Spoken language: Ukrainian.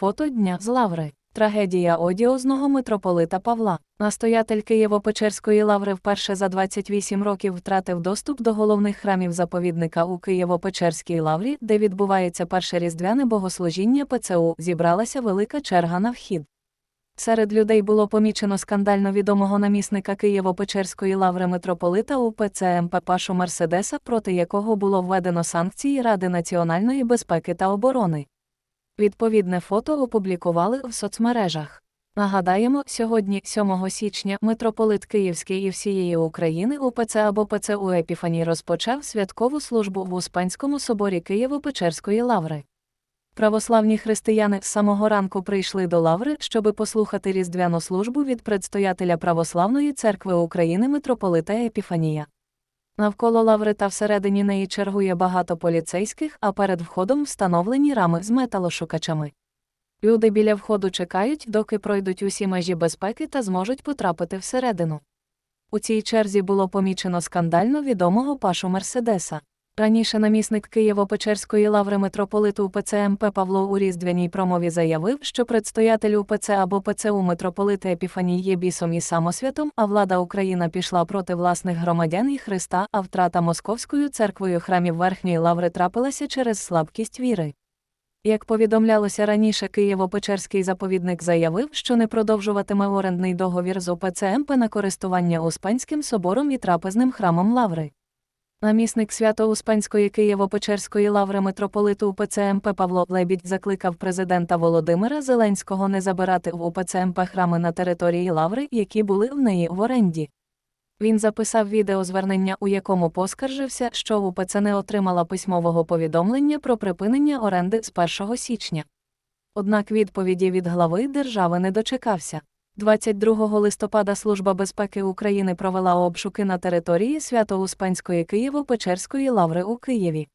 Фото дня з Лаври. Трагедія одіозного митрополита Павла. Настоятель Києво-Печерської лаври вперше за 28 років втратив доступ до головних храмів заповідника у Києво-Печерській лаврі, де відбувається перше різдвяне богослужіння ПЦУ. Зібралася велика черга на вхід. Серед людей було помічено скандально відомого намісника Києво-Печерської лаври митрополита УПЦ МП Мерседеса, проти якого було введено санкції Ради національної безпеки та оборони. Відповідне фото опублікували в соцмережах. Нагадаємо, сьогодні, 7 січня, митрополит Київський і всієї України УПЦ або ПЦУ Епіфаній розпочав святкову службу в Успенському соборі Києво-Печерської лаври. Православні християни з самого ранку прийшли до лаври, щоби послухати різдвяну службу від предстоятеля Православної церкви України митрополита Епіфанія. Навколо лаври та всередині неї чергує багато поліцейських, а перед входом встановлені рами з металошукачами. Люди біля входу чекають, доки пройдуть усі межі безпеки та зможуть потрапити всередину. У цій черзі було помічено скандально відомого пашу Мерседеса. Раніше намісник Києво-Печерської лаври митрополиту УПЦ МП Павло у різдвяній промові заявив, що предстоятель УПЦ або ПЦУ митрополита Епіфаній є бісом і самосвятом, а влада Україна пішла проти власних громадян і Христа, а втрата Московською церквою храмів Верхньої лаври трапилася через слабкість віри. Як повідомлялося раніше, Києво-Печерський заповідник заявив, що не продовжуватиме орендний договір з ОПЦ МП на користування Успенським собором і трапезним храмом Лаври. Намісник Свято-Успенської Києво-Печерської лаври митрополиту УПЦ МП Павло Лебідь закликав президента Володимира Зеленського не забирати в УПЦ МП храми на території лаври, які були в неї в оренді. Він записав відеозвернення, у якому поскаржився, що УПЦ не отримала письмового повідомлення про припинення оренди з 1 січня. Однак відповіді від глави держави не дочекався. 22 листопада Служба безпеки України провела обшуки на території Свято-Успенської Києво-Печерської лаври у Києві.